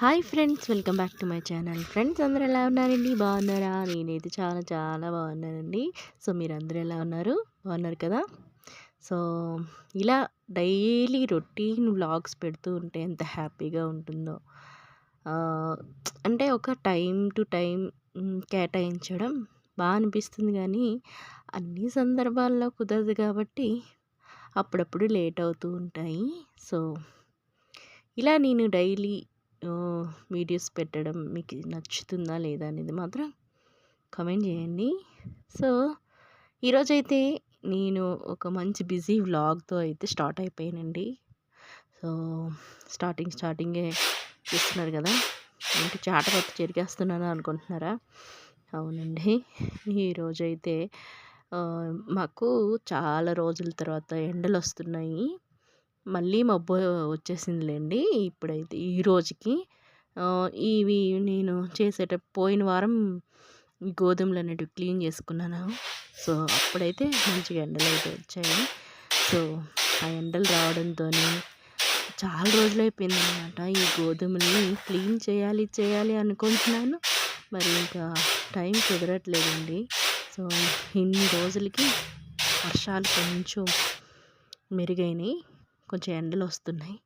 Hi friends welcome back to my channel. Friends అందరూ ఎలా ఉన్నారండి? బాగున్నారా? నేనైతే చాలా చాలా బాగున్నానండి. సో మీరు అందరూ ఎలా ఉన్నారు? బాగున్నారు కదా? సో ఇలా డైలీ రొటీన్ వ్లాగ్స్ పెడుతూ ఉంటే ఎంత హ్యాపీగా ఉంటుందో. అంటే ఒక టైం టు టైం కేటాయించడం బాగా అనిపిస్తుంది కానీ అన్ని సందర్భాల్లో కుదరదు కాబట్టి అప్పుడప్పుడు లేట్ అవుతూ ఉంటాయి. సో ఇలా నేను డైలీ వీడియోస్ పెట్టడం మీకు నచ్చుతుందా లేదా అనేది మాత్రం కమెంట్ చేయండి. సో ఈరోజైతే నేను ఒక మంచి బిజీ వ్లాగ్తో అయితే స్టార్ట్ అయిపోయానండి. సో స్టార్టింగ్ స్టార్టింగే చూస్తున్నారు కదా? ఏంటి చాటపత్తి చెరిగేస్తున్నాను అనుకుంటున్నారా? అవునండి. ఈరోజైతే మాకు చాలా రోజుల తర్వాత ఎండలు వస్తున్నాయి మళ్ళీ మబ్బు వచ్చేసిందిలేండి ఇప్పుడైతే ఈ రోజుకి. ఇవి నేను చేసేట పోయిన వారం ఈ గోధుమలు అనేటివి క్లీన్ చేసుకున్నాను. సో అప్పుడైతే మంచిగా ఎండలు అయితే వచ్చాయి. సో ఆ ఎండలు రావడంతో చాలా రోజులు అయిపోయింది అనమాట ఈ గోధుమల్ని క్లీన్ చేయాలి చేయాలి అనుకుంటున్నాను. మరి ఇంకా టైం కుదరట్లేదండి. సో ఇన్ని రోజులకి వర్షాలు కొంచెం మెరుగైనాయి. కొంచెం ఎండలు వస్తున్నాయి.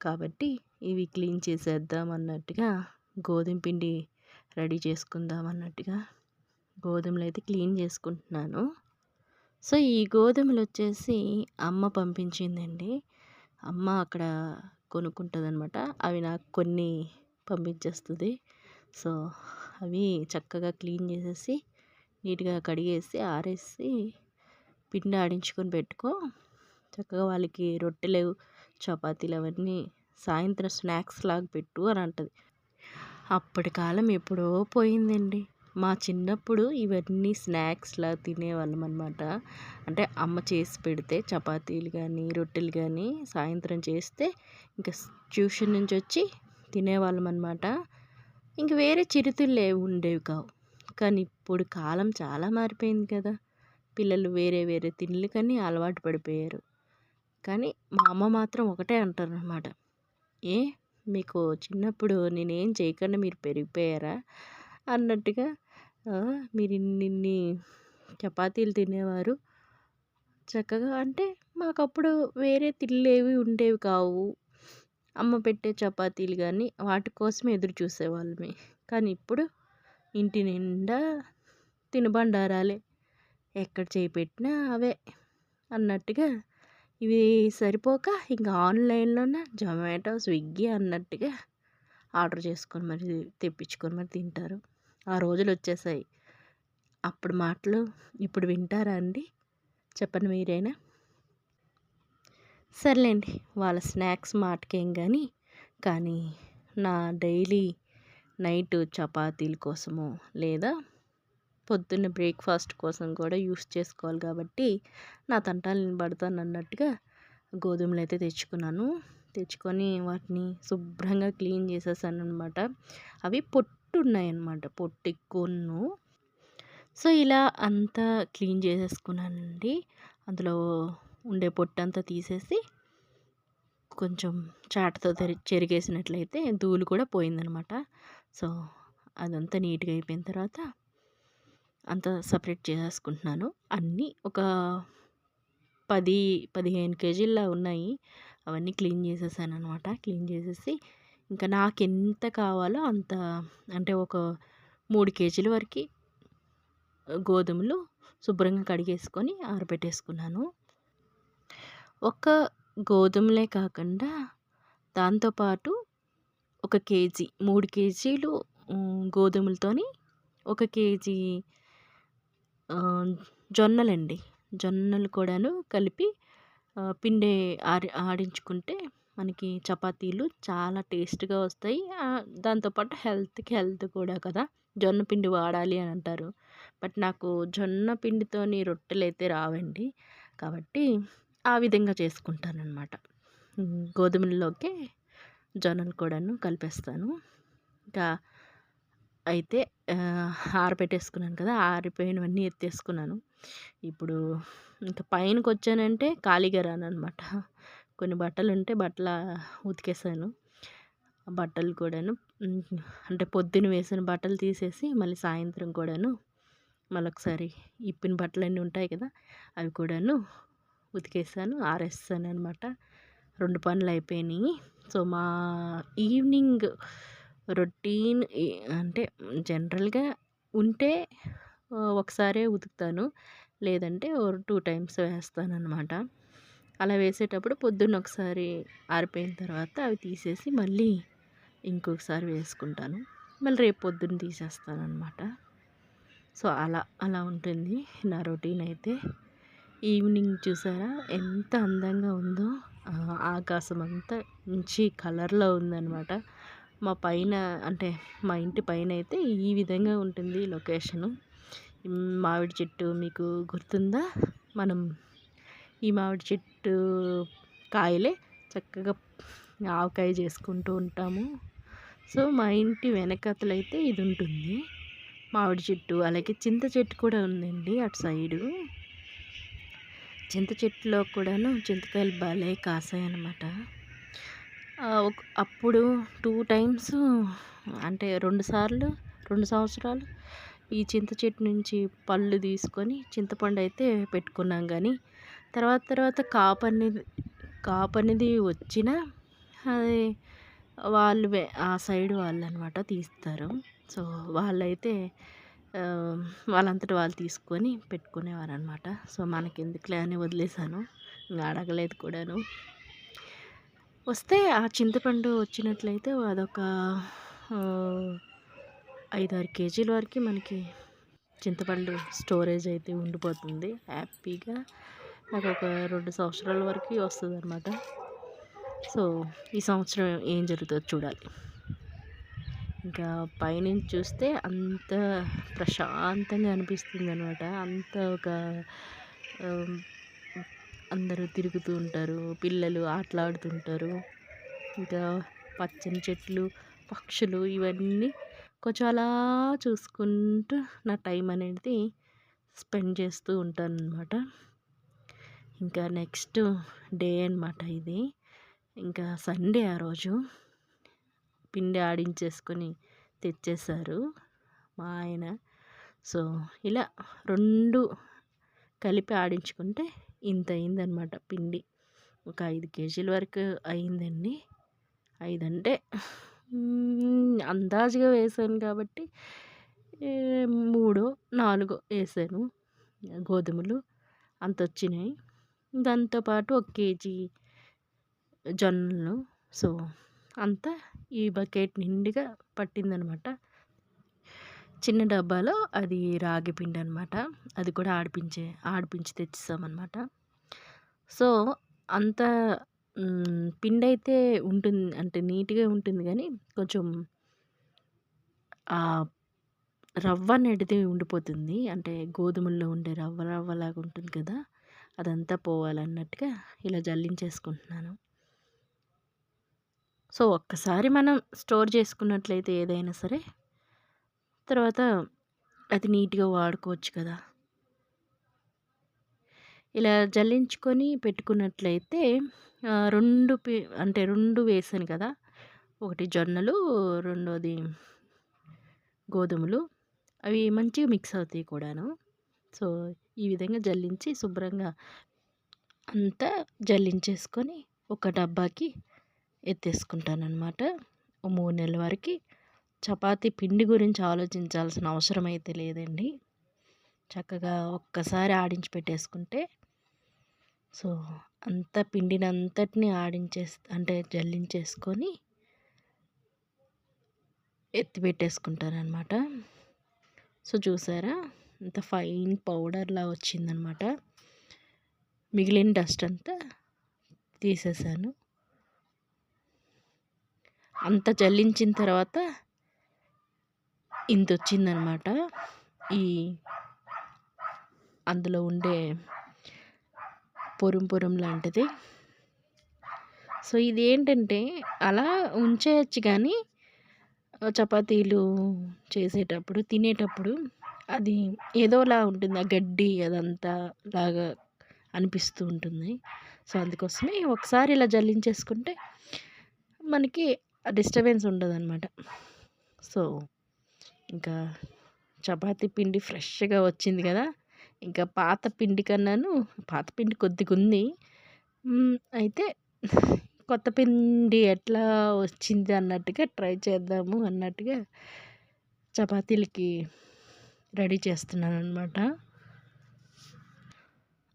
కాబట్టి ఇవి క్లీన్ చేసేద్దాం అన్నట్టుగా గోధుమ పిండి రెడీ చేసుకుందాం అన్నట్టుగా గోధుమలు అయితే క్లీన్ చేసుకుంటున్నాను. సో ఈ గోధుమలు వచ్చేసి అమ్మ పంపించిందండి. అమ్మ అక్కడ కొనుక్కుంటుంది అనమాట అవి నాకు కొన్ని పంపించేస్తుంది. సో అవి చక్కగా క్లీన్ చేసేసి నీట్గా కడిగేసి ఆరేసి పిండి ఆడించుకొని పెట్టుకో. చక్కగా వాళ్ళకి రొట్టెలు చపాతీలు అవన్నీ సాయంత్రం స్నాక్స్ లాగా పెట్టు అని అంటది. అప్పటి కాలం ఎప్పుడో పోయిందండి. మా చిన్నప్పుడు ఇవన్నీ స్నాక్స్లా తినేవాళ్ళం అనమాట అంటే అమ్మ చేసి పెడితే చపాతీలు కానీ రొట్టెలు కానీ సాయంత్రం చేస్తే ఇంకా ట్యూషన్ నుంచి వచ్చి తినేవాళ్ళం అనమాట ఇంక వేరే చిరుతిళ్ళు ఉండేవి కావు. కానీ ఇప్పుడు కాలం చాలా మారిపోయింది కదా. పిల్లలు వేరే వేరే తిండ్లు కానీ అలవాటు పడిపోయారు. కానీ మా అమ్మ మాత్రం ఒకటే అంటారు అనమాట ఏ మీకు చిన్నప్పుడు నేనేం చేయకుండా మీరు పెరిగిపోయారా? అన్నట్టుగా మీరు ఇన్నిన్ని చపాతీలు తినేవారు. చక్కగా అంటే మాకు అప్పుడు వేరే తిల్లేవి ఉండేవి కావు. అమ్మ పెట్టే చపాతీలు కానీ వాటి కోసం ఎదురు చూసేవాళ్ళమే. కానీ ఇప్పుడు ఇంటి నిండా తినుబండారాలే. ఎక్కడ చేయి పెట్టినా అవే అన్నట్టుగా ఇవి సరిపోక ఇంకా ఆన్లైన్లోన జొమాటో స్విగ్గీ అన్నట్టుగా ఆర్డర్ చేసుకొని మరి తెప్పించుకొని మరి తింటారు. ఆ రోజులు వచ్చేసాయి. అప్పుడు మాటలు ఇప్పుడు వింటారా అండి? చెప్పండి మీరైనా. సర్లేండి వాళ్ళ స్నాక్స్ మాటకేం కానీ కానీ నా డైలీ నైట్ చపాతీల కోసము లేదా పొద్దున్న బ్రేక్ఫాస్ట్ కోసం కూడా యూస్ చేసుకోవాలి కాబట్టి నా తంటాలు నేను పడతాను అన్నట్టుగా గోధుమలు అయితే తెచ్చుకున్నాను. తెచ్చుకొని వాటిని శుభ్రంగా క్లీన్ చేసేసాను అనమాట అవి పొట్టు ఉన్నాయన్నమాట పొట్టు ఎక్కువను సో ఇలా అంతా క్లీన్ చేసేసుకున్నానండి. అందులో ఉండే పొట్టు అంతా తీసేసి కొంచెం చాటతో తెరి చెరిగేసినట్లయితే ధూళి కూడా పోయిందనమాట సో అదంతా నీట్గా అయిపోయిన తర్వాత అంతా సపరేట్ చేసేసుకుంటున్నాను. అన్నీ ఒక పది పదిహేను కేజీల్లో ఉన్నాయి. అవన్నీ క్లీన్ చేసేసాను అనమాట క్లీన్ చేసేసి ఇంకా నాకు ఎంత కావాలో అంత అంటే ఒక మూడు కేజీల వరకు గోధుమలు శుభ్రంగా కడిగేసుకొని ఆరబెట్టేసుకున్నాను. ఒక గోధుమలే కాకుండా దాంతోపాటు ఒక కేజీ మూడు కేజీలు గోధుమలతోని ఒక కేజీ జొన్నలండి. జొన్నలు కూడాను కలిపి పిండి ఆడి ఆడించుకుంటే మనకి చపాతీలు చాలా టేస్ట్గా వస్తాయి. దాంతోపాటు హెల్త్కి హెల్త్ కూడా కదా. జొన్న పిండి వాడాలి అని అంటారు. బట్ నాకు జొన్న పిండితోని రొట్టెలు అయితే రావండి. కాబట్టి ఆ విధంగా చేసుకుంటాను అనమాట గోధుమల్లోకి జొన్నలు కూడాను కలిపేస్తాను. ఇంకా అయితే ఆరబెట్టేసుకున్నాను కదా! ఆరిపోయినవన్నీ ఎత్తేసుకున్నాను. ఇప్పుడు ఇంకా పైనకి వచ్చానంటే ఖాళీగా రాను అనమాట కొన్ని బట్టలు ఉంటే బట్టల ఉతికేసాను. బట్టలు కూడాను అంటే పొద్దున వేసిన బట్టలు తీసేసి మళ్ళీ సాయంత్రం కూడాను మళ్ళీ ఒకసారి ఇప్పిన బట్టలన్నీ ఉంటాయి కదా! అవి కూడాను ఉతికేసాను ఆరేస్తాను అనమాట రెండు పనులు అయిపోయినాయి సో మా ఈవినింగ్ రొటీన్ అంటే జనరల్గా ఉంటే ఒకసారే ఉతుకుతాను. లేదంటే టూ టైమ్స్ వేస్తాను అనమాట అలా వేసేటప్పుడు పొద్దున్న ఒకసారి ఆరిపోయిన తర్వాత అవి తీసేసి మళ్ళీ ఇంకొకసారి వేసుకుంటాను. మళ్ళీ రేపు పొద్దున్న తీసేస్తాను అనమాట సో అలా అలా ఉంటుంది నా రొటీన్ అయితే. ఈవినింగ్ చూసారా? ఎంత అందంగా ఉందో ఆకాశం అంతా మంచి కలర్లో ఉందన్నమాట. మా పైన అంటే మా ఇంటి పైన అయితే ఈ విధంగా ఉంటుంది లొకేషను. మామిడి చెట్టు మీకు గుర్తుందా? మనం ఈ మామిడి చెట్టు కాయలే చక్కగా ఆవకాయ చేసుకుంటూ ఉంటాము. సో మా ఇంటి వెనకతలైతే ఇది ఉంటుంది. మామిడి చెట్టు అలాగే చింత చెట్టు కూడా ఉందండి అటు సైడు. చింత చెట్టులో కూడాను చింతకాయలు భలే కాసాయి అనమాట అప్పుడు టూ టైమ్స్ అంటే రెండు సార్లు రెండు సంవత్సరాలు ఈ చింత చెట్టు నుంచి పళ్ళు తీసుకొని చింతపండు అయితే పెట్టుకున్నాం కానీ తర్వాత తర్వాత కాపు అనేది కాపు అనేది వచ్చిన అది వాళ్ళు ఆ సైడ్ వాళ్ళు అనమాట తీస్తారు. సో వాళ్ళైతే వాళ్ళంతట వాళ్ళు తీసుకొని పెట్టుకునేవారు అనమాట సో మనకెందుకులే అని వదిలేసాను ఇంకా అడగలేదు కూడాను. వస్తే ఆ చింతపండు వచ్చినట్లయితే అదొక ఐదారు కేజీల వరకు మనకి చింతపండు స్టోరేజ్ అయితే ఉండిపోతుంది. హ్యాపీగా నాకు ఒక రెండు సంవత్సరాల వరకు వస్తుంది అనమాట సో ఈ సంవత్సరం ఏం జరుగుతుందో చూడాలి. ఇంకా పైనుంచి చూస్తే అంత ప్రశాంతంగా అనిపిస్తుంది అనమాట అంత ఒక అందరూ తిరుగుతూ ఉంటారు పిల్లలు ఆటలాడుతుంటారు. ఇంకా పచ్చని చెట్లు పక్షులు ఇవన్నీ కొంచెం అలా చూసుకుంటూ నా టైం అనేది స్పెండ్ చేస్తూ ఉంటాను అనమాట ఇంకా నెక్స్ట్ డే అనమాట ఇది. ఇంకా సండే ఆ రోజు పిండి ఆడించేసుకొని తెచ్చేశారు మా ఆయన. సో ఇలా రెండు కలిపి ఆడించుకుంటే ఇంత అయిందనమాట పిండి. ఒక ఐదు కేజీల వరకు అయిందండి. ఐదు అంటే అందాజుగా వేసాను కాబట్టి మూడో నాలుగో వేసాను. గోధుమలు అంత వచ్చినాయి. దాంతోపాటు ఒక కేజీ జొన్నలు. సో అంతా ఈ బకెట్ నిండుగా పట్టిందనమాట. చిన్న డబ్బాలో అది రాగి పిండి అనమాట అది కూడా ఆడిపించే ఆడిపించి తెచ్చిస్తామన్నమాట సో అంత పిండి అయితే ఉంటుంది అంటే నీట్గా ఉంటుంది కానీ కొంచెం రవ్వ అనేది ఉండిపోతుంది. అంటే గోధుమల్లో ఉండే రవ్వ రవ్వలాగా ఉంటుంది కదా అదంతా పోవాలన్నట్టుగా ఇలా జల్లించేసుకుంటున్నాను. సో ఒక్కసారి మనం స్టోర్ చేసుకున్నట్లయితే ఏదైనా సరే తర్వాత అది నీట్గా వాడుకోవచ్చు కదా! ఇలా జల్లించుకొని పెట్టుకున్నట్లయితే రెండు అంటే రెండు వేసాను కదా! ఒకటి జొన్నలు రెండోది గోధుమలు. అవి మంచిగా మిక్స్ అవుతాయి కూడాను. సో ఈ విధంగా జల్లించి శుభ్రంగా అంతా జల్లించేసుకొని ఒక డబ్బాకి ఎత్తేసుకుంటానమాట మూడు నెలల వరకు చపాతీ పిండి గురించి ఆలోచించాల్సిన అవసరం అయితే లేదండి. చక్కగా ఒక్కసారి ఆడించి పెట్టేసుకుంటే సో అంత పిండినంతటిని ఆడించే అంటే జల్లించేసుకొని ఎత్తి పెట్టేసుకుంటారనమాట సో చూసారా? అంత ఫైన్ పౌడర్లా వచ్చిందనమాట మిగిలిన డస్ట్ అంతా తీసేసాను. అంత జల్లించిన తర్వాత ఇంత వచ్చిందనమాట ఈ అందులో ఉండే పొరం పొరం లాంటిది. సో ఇది ఏంటంటే అలా ఉంచేయచ్చు కానీ చపాతీలు చేసేటప్పుడు తినేటప్పుడు అది ఏదోలా ఉంటుంది. ఆ గడ్డి అదంతా లాగా అనిపిస్తూ ఉంటుంది. సో అందుకోసమే ఒకసారి ఇలా జల్లించేసుకుంటే మనకి డిస్టర్బెన్స్ ఉండదన్నమాట సో ఇంకా చపాతి పిండి ఫ్రెష్గా వచ్చింది కదా! ఇంకా పాత పిండి కన్నాను. పాత పిండి కొద్దిగా ఉంది. అయితే కొత్త పిండి ఎట్లా వచ్చింది అన్నట్టుగా ట్రై చేద్దాము అన్నట్టుగా చపాతీలకి రెడీ చేస్తున్నాను అనమాట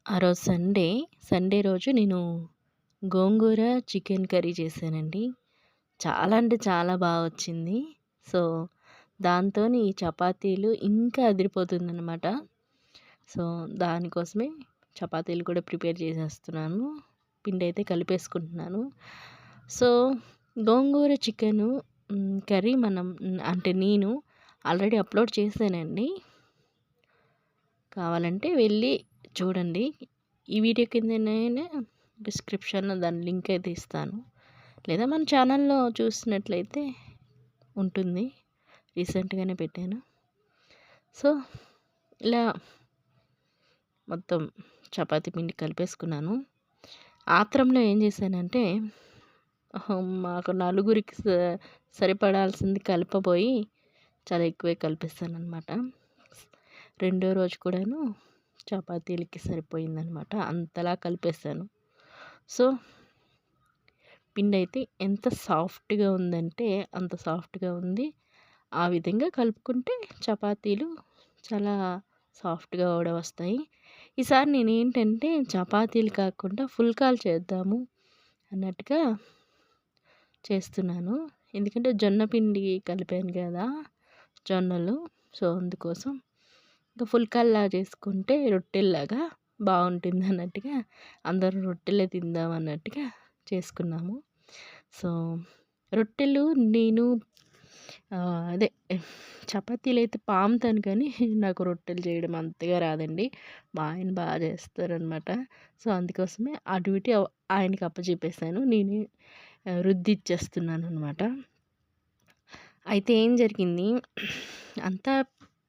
ఆ రోజు సండే సండే రోజు నేను గోంగూర చికెన్ కర్రీ చేశానండి. చాలా అంటే చాలా బాగా వచ్చింది. సో దాంతో ఈ చపాతీలు ఇంకా అదిరిపోతుందన్నమాట. సో దానికోసమే చపాతీలు కూడా ప్రిపేర్ చేసేస్తున్నాను. పిండి అయితే కలిపేసుకుంటున్నాను. సో గోంగూర చికెను కర్రీ మనం అంటే నేను ఆల్రెడీ అప్లోడ్ చేశానండి. కావాలంటే వెళ్ళి చూడండి. ఈ వీడియో కింద నేను డిస్క్రిప్షన్లో దాని లింక్ అయితే ఇస్తాను. లేదా మన ఛానల్లో చూసినట్లయితే ఉంటుంది. రీసెంట్గానే పెట్టాను. సో ఇలా మొత్తం చపాతి పిండి కలిపేసుకున్నాను. ఆత్రంలో ఏం చేశానంటే మాకు నలుగురికి సరిపడాల్సింది కలిపబోయి చాలా ఎక్కువే కలిపిస్తాను అనమాట రెండో రోజు కూడాను చపాతీలకి సరిపోయిందనమాట అంతలా కలిపేసాను సో పిండి అయితే ఎంత సాఫ్ట్గా ఉందంటే అంత సాఫ్ట్గా ఉంది. ఆ విధంగా కలుపుకుంటే చపాతీలు చాలా సాఫ్ట్గా కూడా వస్తాయి. ఈసారి నేను ఏంటంటే చపాతీలు కాకుండా ఫుల్కాలు చేద్దాము అన్నట్టుగా చేస్తున్నాను. ఎందుకంటే జొన్న పిండి కలిపాను కదా జొన్నలు సో అందుకోసం ఇంకా ఫుల్కాల్లా చేసుకుంటే రొట్టెల్లాగా బాగుంటుంది అన్నట్టుగా అందరూ రొట్టెలే తిందాం అన్నట్టుగా చేసుకున్నాము. సో రొట్టెలు నేను అదే. చపాతీలు అయితే పాముతాను కానీ నాకు రొట్టెలు చేయడం అంతగా రాదండి. మా ఆయన బాగా చేస్తారనమాట. సో అందుకోసమే అటు ఇటు ఆయనకి అప్పచెప్పేసాను నేను రుద్దిచ్చేస్తున్నాను అనమాట అయితే ఏం జరిగింది? అంతా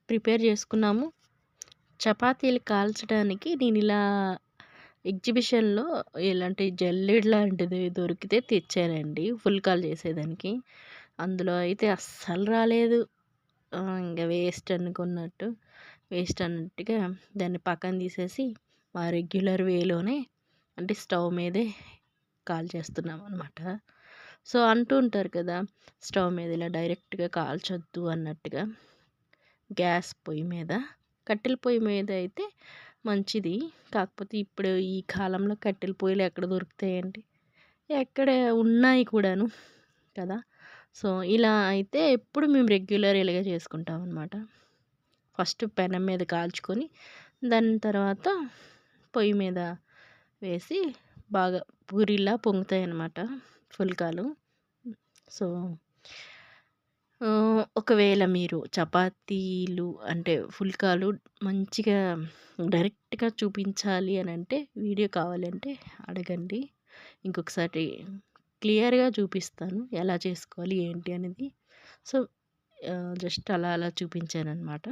ప్రిపేర్ చేసుకున్నాము. చపాతీలు కాల్చడానికి నేను ఇలా ఎగ్జిబిషన్లో ఇలాంటి జల్లెడ్ లాంటిది దొరికితే తెచ్చానండి. ఫుల్కాలు చేసేదానికి. అందులో అయితే అస్సలు రాలేదు. ఇంకా వేస్ట్ అనుకున్నట్టు వేస్ట్ అన్నట్టుగా దాన్ని పక్కన తీసేసి మా రెగ్యులర్ వేలోనే అంటే స్టవ్ మీదే కాల్ చేస్తున్నాం అనమాట సో అంటూ ఉంటారు కదా స్టవ్ మీద ఇలా డైరెక్ట్గా కాల్చొద్దు అన్నట్టుగా. గ్యాస్ పొయ్యి మీద కట్టెల పొయ్యి మీద అయితే మంచిది. కాకపోతే ఇప్పుడు ఈ కాలంలో కట్టెల పొయ్యిలు ఎక్కడ దొరుకుతాయండి? ఎక్కడ ఉన్నాయి కూడాను కదా. సో ఇలా అయితే ఎప్పుడు మేము రెగ్యులర్ ఇలాగే చేసుకుంటాం అనమాట ఫస్ట్ పెనం మీద కాల్చుకొని దాని తర్వాత పొయ్యి మీద వేసి బాగా పూరిలా పొంగుతాయి అన్నమాట ఫుల్కాలు సో ఒకవేళ మీరు చపాతీలు అంటే ఫుల్కాలు మంచిగా డైరెక్ట్గా చూపించాలి అని అంటే వీడియో కావాలంటే అడగండి. ఇంకొకసారి క్లియర్గా చూపిస్తాను. ఎలా చేసుకోవాలి ఏంటి అనేది. సో జస్ట్ అలా అలా చూపించాను అనమాట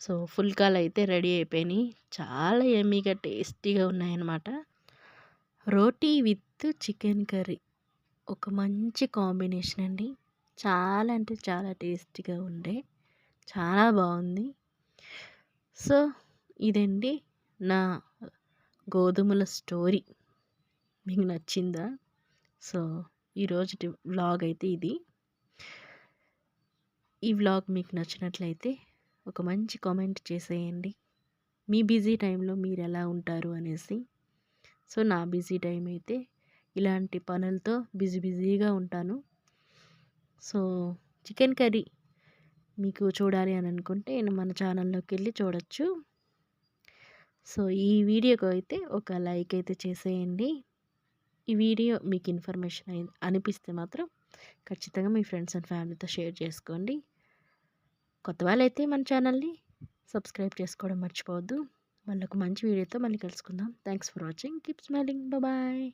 సో ఫుల్కాలు అయితే రెడీ అయిపోయినాయి. చాలా ఎమ్మీగా టేస్టీగా ఉన్నాయన్నమాట. Roti with chicken curry. ఒక మంచి కాంబినేషన్ అండి. చాలా అంటే చాలా టేస్టీగా ఉండే. చాలా బాగుంది. సో ఇదండి నా గోధుమల స్టోరీ. మీకు నచ్చిందా? సో ఈరోజు వ్లాగ్ అయితే ఇది. ఈ వ్లాగ్ మీకు నచ్చినట్లయితే ఒక మంచి కామెంట్ చేసేయండి. మీ బిజీ టైంలో మీరు ఎలా ఉంటారు అనేసి. సో నా బిజీ టైం అయితే ఇలాంటి పనులతో బిజీ బిజీగా ఉంటాను. సో చికెన్ కర్రీ మీకు చూడాలి అని అనుకుంటే మన ఛానల్లోకి వెళ్ళి చూడొచ్చు. సో ఈ వీడియోకి అయితే ఒక లైక్ అయితే చేసేయండి. ఈ వీడియో మీకు ఇన్ఫర్మేషన్ అనిపిస్తే మాత్రం ఖచ్చితంగా మీ ఫ్రెండ్స్ అండ్ ఫ్యామిలీతో షేర్ చేసుకోండి. కొత్త వాళ్ళైతే మన ఛానల్ని సబ్స్క్రైబ్ చేసుకోవడం మర్చిపోవద్దు. మళ్ళీ ఒక మంచి వీడియోతో మళ్ళీ కలుసుకుందాం. Thanks for watching. Keep smiling. Bye.